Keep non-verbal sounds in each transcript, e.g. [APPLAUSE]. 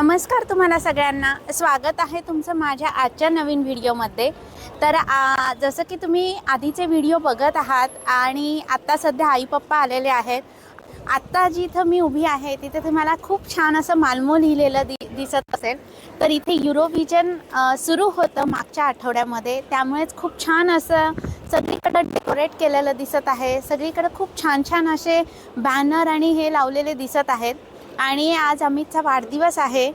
नमस्कार तुम्हाला सगळ्यांना. स्वागत आहे तुमचं माझ्या आजच्या नवीन व्हिडिओमध्ये. तर आ, जसं की तुम्ही आधीचे व्हिडिओ बघत आहात आणि आत्ता सध्या आई पप्पा आलेले आहेत. आत्ता जिथं मी उभी आहे तिथे तुम्हाला खूप छान असं मालमो लिहिलेलं दि दिसत असेल. तर इथे युरोव्हिजन सुरू होतं मागच्या आठवड्यामध्ये. त्यामुळेच खूप छान असं सगळीकडं डेकोरेट केलेलं दिसत आहे. सगळीकडं खूप छान छान असे बॅनर आणि हे लावलेले दिसत आहेत. आणि आज अमितचा वाढदिवस आहे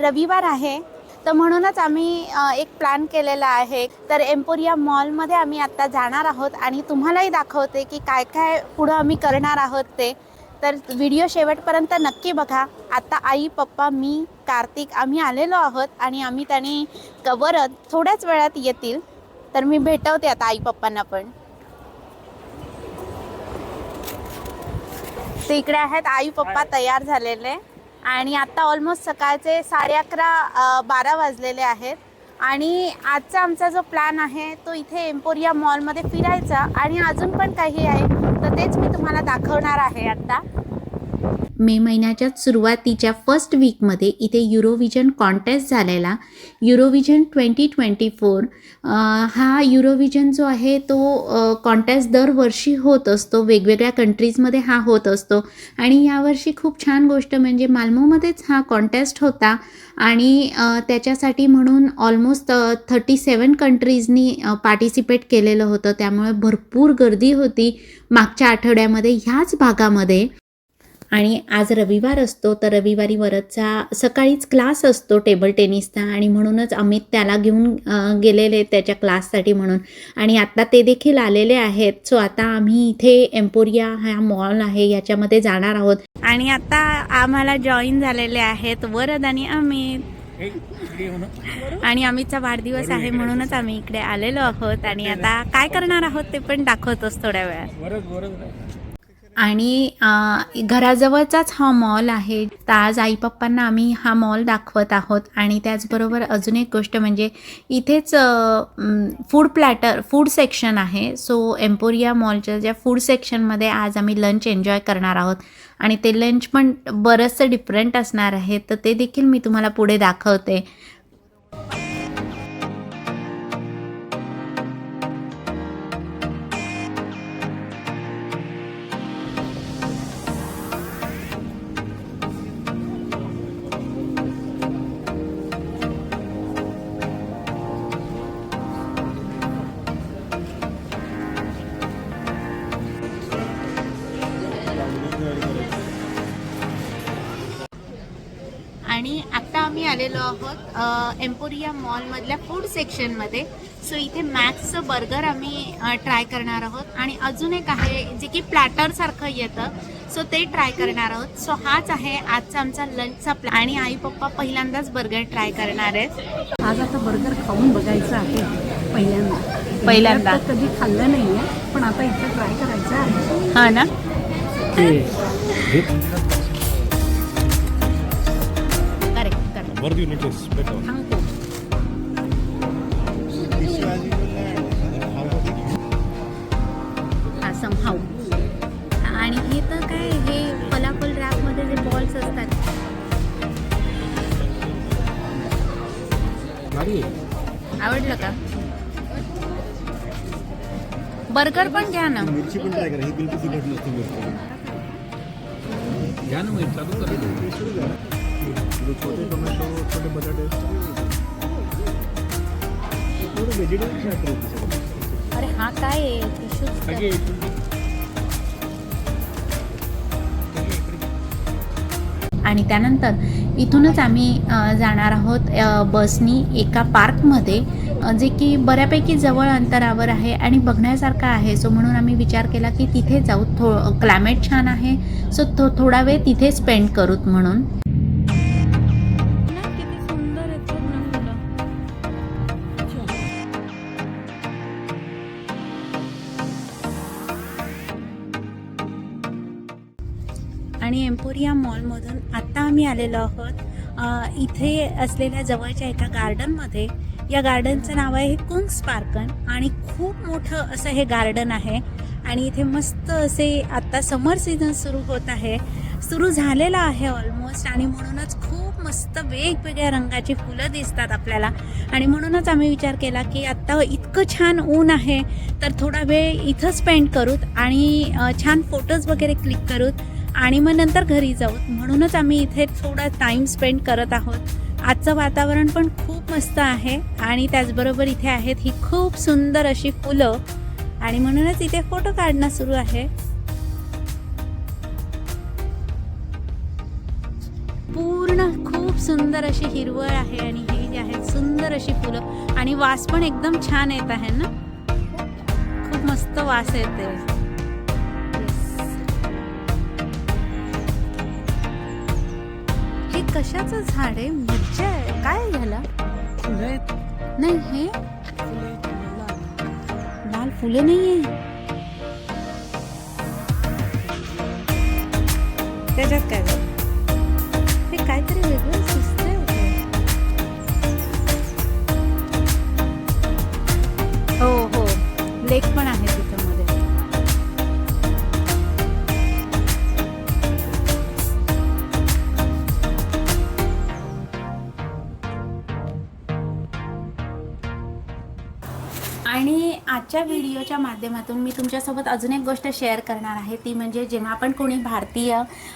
रविवार आहे. तर म्हणूनच आम्ही एक प्लॅन केलेला आहे. तर एम्पोरिया मॉलमध्ये आम्ही आत्ता जाणार आहोत आणि तुम्हालाही दाखवते की काय काय पुढं आम्ही करणार आहोत ते. तर व्हिडिओ शेवटपर्यंत नक्की बघा. आता आई पप्पा मी कार्तिक आम्ही आलेलो आहोत आणि आम्ही त्यांनी कवर थोड्याच वेळात येतील. तर मी भेटवते आता आई पप्पांना पण. ते इकडे आहेत. आई पप्पा तयार झालेले. आणि आता ऑलमोस्ट सकाळचे साडे अकरा बारा वाजलेले आहेत. आणि आजचा आमचा जो प्लॅन आहे तो इथे एम्पोरिया मॉलमध्ये फिरायचा. आणि अजून पण काही आहे. तर तेच मी तुम्हाला दाखवणार आहे आता. मे महिन्याच्या सुरुवातीच्या फर्स्ट वीकमध्ये इथे युरोविजन कॉन्टेस्ट झालेला. युरोविजन ट्वेंटी ट्वेंटी फोर हा युरोविजन जो आहे तो कॉन्टेस्ट दरवर्षी होत असतो. वेगवेगळ्या कंट्रीजमध्ये हा होत असतो. आणि यावर्षी खूप छान गोष्ट म्हणजे मालमोमध्येच हा कॉन्टेस्ट होता. आणि त्याच्यासाठी म्हणून ऑलमोस्ट थर्टी सेवन कंट्रीजनी पार्टिसिपेट केलेलं होतं. त्यामुळे भरपूर गर्दी होती मागच्या आठवड्यामध्ये. ह्याच भागामध्ये आणि आज रविवार असतो तर रविवारी वरदचा सकाळीच क्लास असतो टेबल टेनिसचा आणि म्हणूनच अमित त्याला घेऊन गेलेले त्याच्या क्लाससाठी म्हणून. आणि आत्ता ते देखील आलेले आहेत. सो आता आम्ही इथे एम्पोरिया हा मॉल आहे याच्यामध्ये जाणार आहोत. आणि आता आम्हाला जॉईन झालेले आहेत वरद आणि अमित. आणि अमितचा वाढदिवस आहे म्हणूनच आम्ही इकडे आलेलो आहोत. आणि आता काय करणार आहोत ते पण दाखवतोच थोड्या वेळात. आणि घराजवळचाच हा मॉल आहे. तर आज आई पप्पांना आम्ही हा मॉल दाखवत आहोत आणि त्याचबरोबर अजून एक गोष्ट म्हणजे इथेच फूड प्लॅटर फूड सेक्शन आहे. सो एम्पोरिया मॉलच्या ज्या फूड सेक्शनमध्ये आज आम्ही लंच एन्जॉय करणार आहोत. आणि ते लंच पण बरंचसं डिफरंट असणार आहे. तर ते देखील मी तुम्हाला पुढे दाखवते. आहोत एम्पोरिया मॉलमधल्या फूड सेक्शनमध्ये. सो इथे मॅक्सचं बर्गर आम्ही ट्राय करणार आहोत. आणि अजून एक आहे जे की प्लॅटरसारखं येतं सो ते ट्राय करणार आहोत. सो हाच आहे आजचा आमचा लंचचा प्लॅन आणि आई पप्पा पहिल्यांदाच बर्गर ट्राय करणार आहेत. आज आता बर्गर खाऊन बघायचं आहे पहिल्यांदा. पहिल्यांदा. कधी खाल्लं नाही आहे पण आता इथं ट्राय करायचं आहे. हा ना? What do you notice better? सांगतो हा समहाऊ आणि हे तर काय हे फलाफल रॅपमध्ये जे बॉल्स असतात. आवडलं का? बर्गर पण घ्या ना. मिरची पण ट्राय करा. ही बिलकुल तिखट नसते मिरची. घ्या ना मग चालू करा छोटे टोमॅटो छोटे बटाटे थोडं व्हेजिटेबल अरे हा काय आहे? टिश्यूज आणि त्यानंतर इथूनच आम्ही जाणार आहोत बसनी एका पार्कमध्ये जे की बऱ्यापैकी जवळ अंतरावर आहे आणि बघण्यासारखं आहे. सो म्हणून आम्ही विचार केला की तिथे जाऊ. थो क्लायमेट छान आहे. सो थो थोडा वेळ तिथे स्पेंड करूत म्हणून. या मॉलमधून आत्ता आम्ही आलेलो आहोत. इथे असलेल्या जवळच्या एका गार्डनमध्ये. या गार्डनचं नाव आहे कुंग्स पार्कन आणि खूप मोठं असं हे गार्डन आहे. आणि इथे मस्त असे आत्ता समर सीझन सुरू होत आहे. सुरू झालेला आहे ऑलमोस्ट आणि म्हणूनच खूप मस्त वेगवेगळ्या रंगाची फुलं दिसतात आपल्याला. आणि म्हणूनच आम्ही विचार केला की आत्ता इतकं छान ऊन आहे तर थोडा वेळ इथं स्पेंड करूत आणि छान फोटोज वगैरे क्लिक करूत. आणि मग नंतर घरी जाऊ. म्हणूनच आम्ही इथे थोडा टाईम स्पेंड करत आहोत. आजचं वातावरण पण खूप मस्त आहे आणि त्याचबरोबर इथे आहेत ही खूप सुंदर अशी फुलं. आणि म्हणूनच इथे फोटो काढणं सुरू आहे. पूर्ण खूप सुंदर अशी हिरवळ आहे आणि ही जी आहेत सुंदर अशी फुलं. आणि वास पण एकदम छान येत आहे ना? खूप मस्त वास येते कशाचं झाड आहे? मिरच्या आहे. काय झालं? फुलं आहेत नाही हे? फुलं आहेत, लाल. लाल फुले नाहीये. त्याच्यात काय गं? हे काहीतरी वेगळं हो हो. लेक पण आहे. आजच्या व्हिडिओच्या माध्यमातून मी तुमच्यासोबत अजून एक गोष्ट शेअर करणार आहे. ती म्हणजे जेव्हा आपण कोणी भारतीय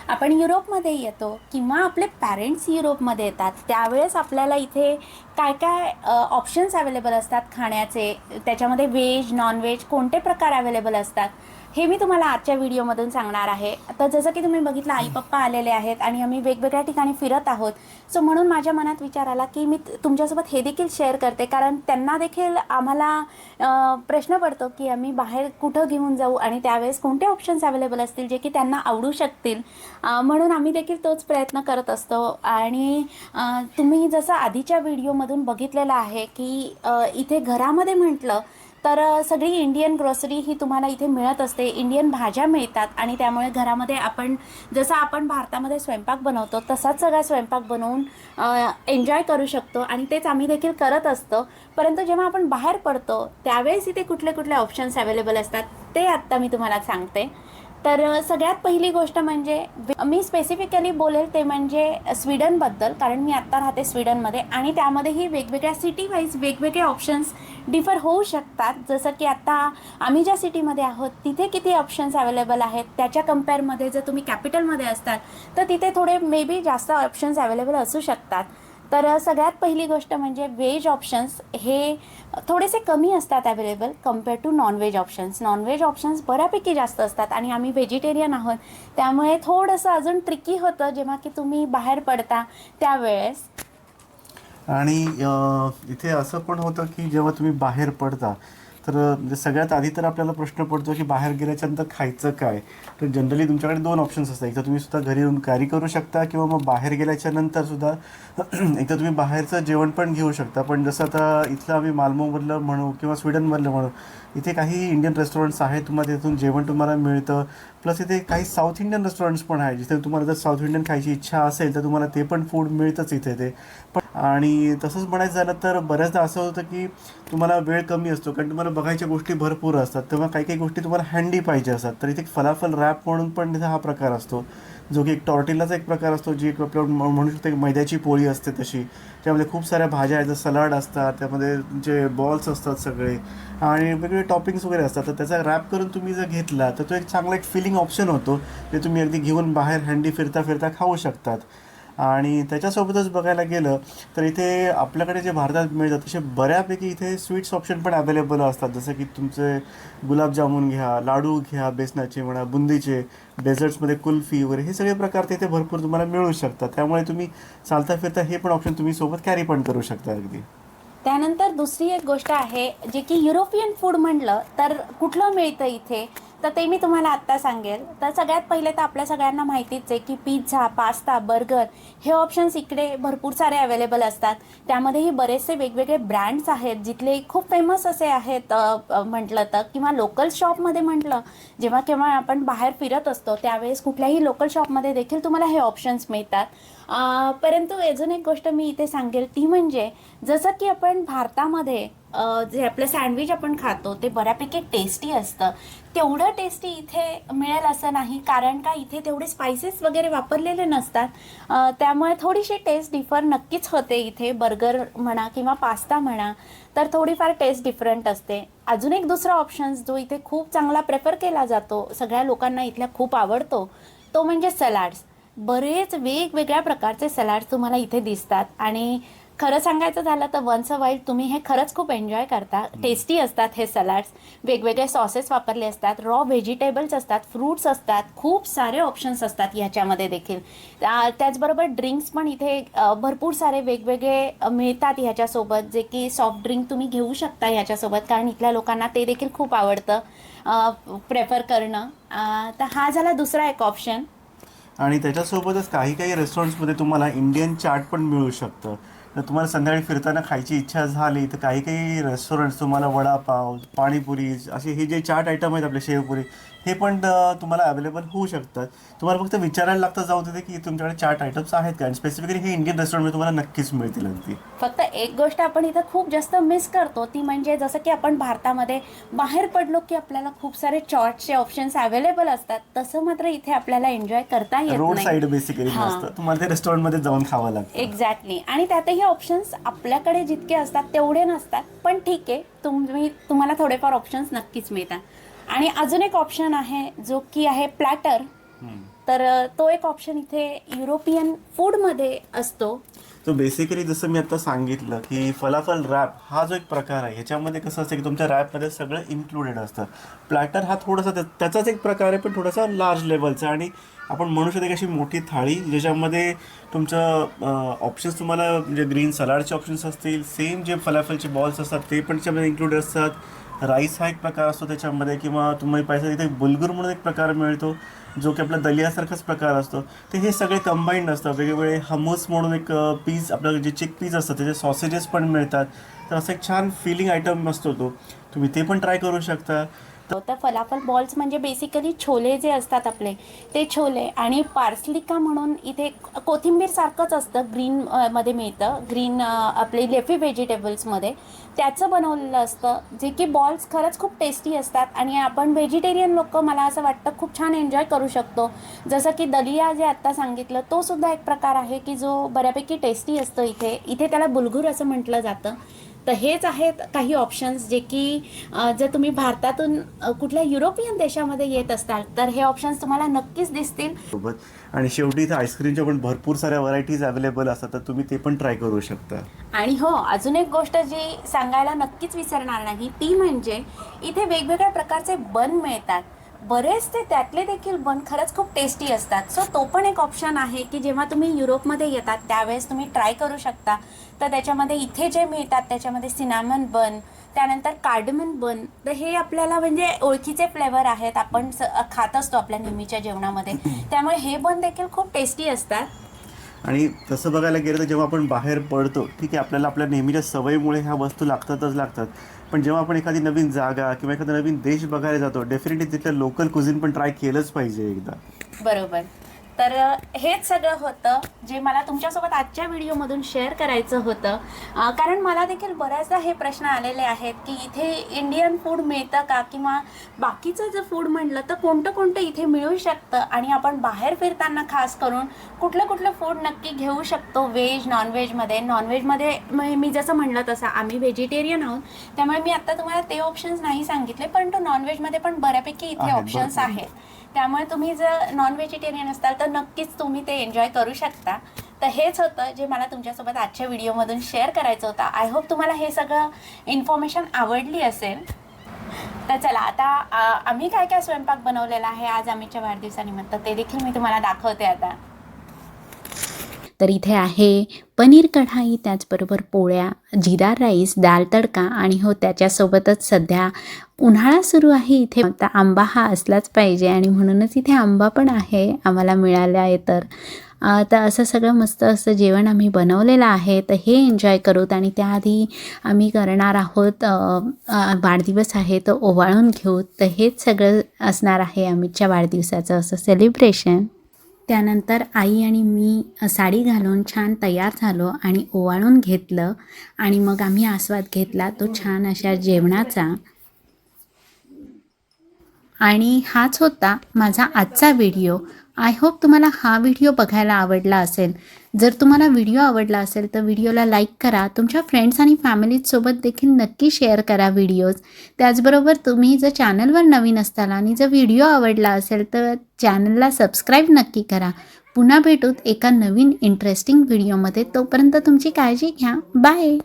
आपण युरोपमध्ये येतो किंवा आपले पॅरेंट्स युरोपमध्ये येतात त्यावेळेस आपल्याला इथे काय काय ऑप्शन्स अवेलेबल असतात खाण्याचे? त्याच्यामध्ये व्हेज नॉन व्हेज कोणते प्रकार अवेलेबल असतात? हे मी तुम्हाला आजच्या व्हिडिओमधून सांगणार आहे. तर जसं की तुम्ही बघितलं आई पप्पा आलेले आहेत आणि आम्ही वेगवेगळ्या ठिकाणी फिरत आहोत. सो म्हणून माझ्या मनात विचार आला की मी तुमच्यासोबत हे देखील शेअर करते. कारण त्यांना देखील आम्हाला प्रश्न पडतो की आम्ही बाहेर कुठं घेऊन जाऊ आणि त्यावेळेस कोणते ऑप्शन्स अवेलेबल असतील जे की त्यांना आवडू शकतील. म्हणून आम्ही देखील तोच प्रयत्न करत असतो. आणि तुम्ही जसं आधीच्या व्हिडिओमधून बघितलेलं आहे की इथे घरामध्ये म्हटलं तर सगळी इंडियन ग्रॉसरी ही तुम्हाला इथे मिळत असते. इंडियन भाज्या मिळतात आणि त्यामुळे घरामध्ये आपण जसं आपण भारतामध्ये स्वयंपाक बनवतो तसाच सगळा स्वयंपाक बनवून एन्जॉय करू शकतो आणि तेच आम्ही देखील करत असतो. परंतु जेव्हा आपण बाहेर पडतो त्यावेळेस इथे कुठले कुठले ऑप्शन्स अवेलेबल असतात ते आत्ता मी तुम्हाला सांगते. तर सगळ्यात पहिली गोष्ट म्हणजे मी स्पेसिफिकली बोलेल ते म्हणजे स्वीडनबद्दल कारण मी आत्ता राहते स्वीडनमध्ये आणि त्यामध्येही वेगवेगळ्या सिटी वाईज वेगवेगळे ऑप्शन्स डिफर होऊ शकतात. जसं की आत्ता आम्ही ज्या सिटीमध्ये आहोत तिथे किती ऑप्शन्स अवेलेबल आहेत? त्याच्या कम्पेअरमध्ये जर तुम्ही कॅपिटलमध्ये असतात तर तिथे थोडे मे बी जास्त ऑप्शन्स अवेलेबल असू शकतात. तर सगळ्यात पहिली गोष्ट म्हणजे व्हेज ऑप्शन्स हे थोडेसे कमी असतात available compare to non veg options. Non veg options बऱ्यापैकी जास्त असतात आणि आम्ही व्हेजिटेरियन आहोत. त्यामुळे थोडंसं अजून ट्रिकी होतं जेव्हा की तुम्ही बाहेर पडता त्यावेळेस. आणि इथे असं पण होतं की जेव्हा तुम्ही बाहेर पडता तर म्हणजे सगळ्यात आधी तर आपल्याला प्रश्न पडतो की बाहेर गेल्याच्यानंतर खायचं काय? तर जनरली तुमच्याकडे दोन ऑप्शन्स असतात. एक तर तुम्ही सुद्धा घरी येऊन कॅरी करू शकता किंवा मग बाहेर गेल्याच्यानंतर सुद्धा [CLEARS THROAT] एकदा तुम्ही बाहेरचं जेवण पण घेऊ शकता. पण जसं आता इथलं आम्ही मालमोमधलं म्हणू किंवा स्वीडनमधलं म्हणू इथे काही इंडियन रेस्टॉरंट्स आहेत तुम्हाला तिथून जेवण तुम्हाला मिळतं. प्लस इथे काही साऊथ इंडियन रेस्टॉरंट्स पण आहेत जिथे तुम्हाला जर साऊथ इंडियन खायची इच्छा असेल तर तुम्हाला ते पण फूड मिळतंच इथे ते. पण आणि तसंच म्हणायचं झालं तर बऱ्याचदा असं होतं की तुम्हाला वेळ कमी असतो कारण तुम्हाला बघायच्या गोष्टी भरपूर असतात. तेव्हा काही काही गोष्टी तुम्हाला हँडी पाहिजे असतात. तर इथे फलाफल रॅप म्हणून पण तिथे हा प्रकार असतो. जो की एक टॉर्टिलाचा एक प्रकार असतो जी एक आपलं म्हणू शकतो एक मैद्याची पोळी असते तशी. त्यामध्ये खूप साऱ्या भाज्या आहेत सलाड असतात त्यामध्ये जे बॉल्स असतात सगळे आणि वेगवेगळे टॉपिंग्स वगैरे असतात. तर त्याचा रॅप करून तुम्ही जर घेतला तर तो एक चांगला एक फिलिंग ऑप्शन होतो जे तुम्ही अगदी घेऊन बाहेर हँडी फिरता फिरता खाऊ शकतात. आणि त्याच्यासोबतच बघायला गेलं तर इथे आपल्याकडे जे भारतात मिळतात तसे बऱ्यापैकी इथे स्वीट्स ऑप्शन पण अवेलेबल असतात. जसं की तुमचे गुलाबजामुन घ्या लाडू घ्या बेसनाचे म्हणा बुंदीचे डेझर्ट्समध्ये कुल्फी वगैरे हे सगळे प्रकार तिथे भरपूर तुम्हाला मिळू शकतात. त्यामुळे तुम्ही चालता फिरता हे पण ऑप्शन तुम्ही सोबत कॅरी पण करू शकता अगदी. त्यानंतर दुसरी एक गोष्ट आहे जे की युरोपियन फूड म्हटलं तर कुठलं मिळतं इथे? तर ते मी तुम्हाला आत्ता सांगेल. तर सगळ्यात पहिले तर आपल्या सगळ्यांना माहितीच आहे की पिझ्झा पास्ता बर्गर हे ऑप्शन्स इकडे भरपूर सारे अवेलेबल असतात. त्यामध्येही बरेचसे वेगवेगळे ब्रँड्स आहेत जिथले खूप फेमस असे आहेत म्हटलं तर किंवा लोकल शॉपमध्ये म्हटलं जेव्हा केव्हा आपण बाहेर फिरत असतो त्यावेळेस कुठल्याही लोकल शॉपमध्ये देखील तुम्हाला हे ऑप्शन्स मिळतात. अ, परंतु अजून एक गोष्ट मी इथे सांगेल ती म्हणजे जसं की आपण भारतामध्ये जे आपलं सँडविच आपण खातो ते बऱ्यापैकी टेस्टी असतं. तेवढं टेस्टी इथे मिळेल असं नाही कारण का इथे तेवढे स्पायसेस वगैरे वापरलेले नसतात. त्यामुळे थोडीशी टेस्ट डिफर नक्कीच होते इथे बर्गर म्हणा किंवा पास्ता म्हणा तर थोडीफार टेस्ट डिफरंट असते. अजून एक दुसरा ऑप्शन्स जो इथे खूप चांगला प्रेफर केला जातो सगळ्या लोकांना इथल्या खूप आवडतो तो म्हणजे सलाड्स बरेच वेगवेगळ्या प्रकारचे सलाड्स तुम्हाला इथे दिसतात. आणि खरं सांगायचं झालं तर वन्स अ वाईल्ड तुम्ही हे खरंच खूप एन्जॉय करता. टेस्टी असतात हे सलाड्स वेगवेगळे सॉसेस वापरले असतात. रॉ व्हेजिटेबल्स असतात. फ्रूट्स असतात. खूप सारे ऑप्शन्स असतात ह्याच्यामध्ये देखील. त्या- त्याचबरोबर ड्रिंक्स पण इथे भरपूर सारे वेगवेगळे मिळतात ह्याच्यासोबत. जे की सॉफ्ट ड्रिंक तुम्ही घेऊ शकता ह्याच्यासोबत. कारण इथल्या लोकांना ते देखील खूप आवडतं. प्रेफर करणं. तर हा झाला दुसरा एक ऑप्शन आणि त्याच्यासोबतच काही काही रेस्टॉरंट्समध्ये तुम्हाला इंडियन चाट पण मिळू शकतं. तर तुम्हाला संध्याकाळी फिरताना खायची इच्छा झाली तर काही काही रेस्टॉरंट्स तुम्हाला वडापाव पाणीपुरी असे हे जे चाट आयटम आहेत आपले शेवपुरी हे पण तुम्हाला अवेलेबल होऊ शकतात. तुम्हाला फक्त विचारायला लागतं जाऊ तिथे की तुमच्याकडे चाट आयटम्स आहेत का? आणि स्पेसिफिकली हे इंडियन रेस्टॉरंटमध्ये तुम्हाला नक्कीच मिळतील अगदी. फक्त एक गोष्ट आपण इथं खूप जास्त मिस करतो ती म्हणजे जसं की आपण भारतामध्ये बाहेर पडलो की आपल्याला खूप सारे चॉटचे ऑप्शन्स अवेलेबल असतात. तसं मात्र इथे आपल्याला एन्जॉय करता येत रोड साईड बेसिकली तुम्हाला ते रेस्टॉरंटमध्ये जाऊन खावं लागतं. एक्झॅक्टली आणि त्यातही ऑप्शन्स आपल्याकडे जितके असतात तेवढे नसतात. पण ठीक आहे तुम्ही तुम्हाला थोडेफार ऑप्शन्स नक्कीच मिळतात. आणि अजून एक ऑप्शन आहे जो की आहे प्लॅटर तर तो एक ऑप्शन इथे युरोपियन फूडमध्ये असतो. तो बेसिकली जसं मी आता सांगितलं की फलाफल रॅप हा जो एक प्रकार आहे ह्याच्यामध्ये कसं असतं की तुमच्या रॅपमध्ये सगळं इन्क्लुडेड असतं. प्लॅटर हा थोडासा त्या- त्याचाच एक प्रकार आहे पण थोडासा लार्ज लेवलचा आणि आपण म्हणू शकतो की अशी मोठी थाळी ज्याच्यामध्ये तुमचं ऑप्शन्स तुम्हाला म्हणजे ग्रीन सलाडचे ऑप्शन्स असतील सेम जे फलाफलचे बॉल्स असतात ते पण त्याच्यामध्ये इन्क्लुडेड असतात. राईस हा एक प्रकार असतो त्याच्यामध्ये किंवा तुम्ही पाहिजे तिथे बुलगुर म्हणून एक प्रकार मिळतो जो की आपला दलियासारखाच प्रकार असतो. ते हे सगळे कंबाईंड असतं वेगवेगळे हमूस म्हणून एक पीस आपलं जे चिक पीस असतं त्याचे सॉसेजेस पण मिळतात. तर असं एक छान फिलिंग आयटम असतो तो. तुम्ही ते पण ट्राय करू शकता. तर फलाफल बॉल्स म्हणजे बेसिकली छोले जे असतात आपले ते छोले आणि पार्सलिका म्हणून इथे कोथिंबीर सारखंच असतं ग्रीन मध्ये मिळतं. ग्रीन आपले लेफी व्हेजिटेबल्समध्ये त्याचं बनवलेलं असतं जे की बॉल्स खरंच खूप टेस्टी असतात आणि आपण व्हेजिटेरियन लोक मला असं वाटतं खूप छान एन्जॉय करू शकतो. जसं की दलिया जे आत्ता सांगितलं तो सुद्धा एक प्रकार आहे की जो बऱ्यापैकी टेस्टी असतो इथे. इथे त्याला बुलगुर असं म्हटलं जातं. तर हेच आहेत काही ऑप्शन्स जे की जर तुम्ही भारतातून कुठल्या युरोपियन देशामध्ये येत असाल तर हे ऑप्शन्स तुम्हाला नक्कीच दिसतील. सोबत. आणि शेवटी इथे आईस्क्रीमच्या पण भरपूर साऱ्या व्हरायटीज अवेलेबल असतात तर तुम्ही ते पण ट्राय करू शकता. आणि हो अजून एक गोष्ट जी सांगायला नक्कीच विसरणार नाही ती म्हणजे इथे वेगवेगळ्या प्रकारचे बन मिळतात. बरेच ते त्यातले देखील बन खरंच खूप टेस्टी असतात. सो तो पण एक ऑप्शन आहे की जेव्हा तुम्ही युरोपमध्ये येतात त्यावेळेस तुम्ही ट्राय करू शकता. तर त्याच्यामध्ये इथे जे मिळतात त्याच्यामध्ये सिनामन बन त्यानंतर कार्डमन बन तर हे आपल्याला म्हणजे ओळखीचे फ्लेवर आहेत. आपण खात असतो आपल्या नेहमीच्या जेवणामध्ये. [CLEARS THROAT] त्यामुळे हे बन देखील खूप टेस्टी असतात. आणि तसं बघायला गेलं तर जेव्हा आपण बाहेर पडतो ठीक आहे आपल्याला आपल्या नेहमीच्या सवयीमुळे ह्या वस्तू लागतातच लागतात. पण जेव्हा आपण एखादी नवीन जागा किंवा एखादा नवीन देश बघायला जातो डेफिनेटली तिथलं लोकल कुझिन पण ट्राय केलंच पाहिजे एकदा. बरोबर. तर हेच सगळं होतं जे मला तुमच्यासोबत आजच्या व्हिडिओमधून शेअर करायचं होतं. कारण मला देखील बऱ्याचदा हे प्रश्न आलेले आहेत की इथे इंडियन फूड मिळतं का? किंवा बाकीचं जर फूड म्हटलं तर कोणतं कोणतं इथे मिळू शकतं? आणि आपण बाहेर फिरताना खास करून कुठलं कुठलं फूड नक्की घेऊ शकतो? व्हेज नॉनव्हेजमध्ये नॉनव्हेजमध्ये म- मी जसं म्हणलं तसं आम्ही व्हेजिटेरियन आहोत. त्यामुळे मी आत्ता तुम्हाला ते ऑप्शन्स नाही सांगितले परंतु नॉनव्हेजमध्ये पण बऱ्यापैकी इथे ऑप्शन्स. आहेत. त्यामुळे तुम्ही जर नॉन व्हेजिटेरियन असाल तर नक्कीच तुम्ही ते एन्जॉय करू शकता. तर हेच होतं जे मला तुमच्यासोबत आजच्या व्हिडिओमधून शेअर करायचं होतं. आय होप तुम्हाला हे सगळं इन्फॉर्मेशन आवडली असेल. तर चला आता आम्ही काय काय स्वयंपाक बनवलेला आहे आज आम्हीच्या वाढदिवसानिमित्त ते देखील मी तुम्हाला दाखवते आता. तर इथे आहे पनीर कढाई त्याचबरोबर पोळ्या जिरा राईस दाल तडका आणि हो त्याच्यासोबतच सध्या उन्हाळा सुरू आहे. इथे आता आंबा हा असलाच पाहिजे आणि म्हणूनच इथे आंबा पण आहे आम्हाला मिळाला आहे तर. तर असं सगळं मस्त असं जेवण आम्ही बनवलेलं आहे तर हे एन्जॉय करूत आणि त्याआधी आम्ही करणार आहोत वाढदिवस आहे तो ओवाळून घेऊ तर हेच सगळं असणार आहे अमितच्या वाढदिवसाचं असं सेलिब्रेशन त्यानंतर आई आणि मी साडी घालून छान तयार झालो आणि ओवाळून घेतलं आणि मग आम्ही आस्वाद घेतला. तो छान अशा जेवणाचा. आणि हाच होता माझा आजचा व्हिडिओ. आय होप तुम्हाला हा व्हिडिओ बघायला आवडला असेल. जर तुम्हाला व्हिडिओ आवडला असेल तर व्हिडिओला लाईक करा. तुमच्या फ्रेंड्स आणि फॅमिलीसोबत देखील नक्की शेअर करा व्हिडिओज त्याचबरोबर तुम्ही जर चॅनलवर नवीन असताल आणि जर व्हिडिओ आवडला असेल तर चॅनलला सबस्क्राईब नक्की करा. पुन्हा भेटूत एका नवीन इंटरेस्टिंग व्हिडिओमध्ये तोपर्यंत तुमची काळजी घ्या. बाय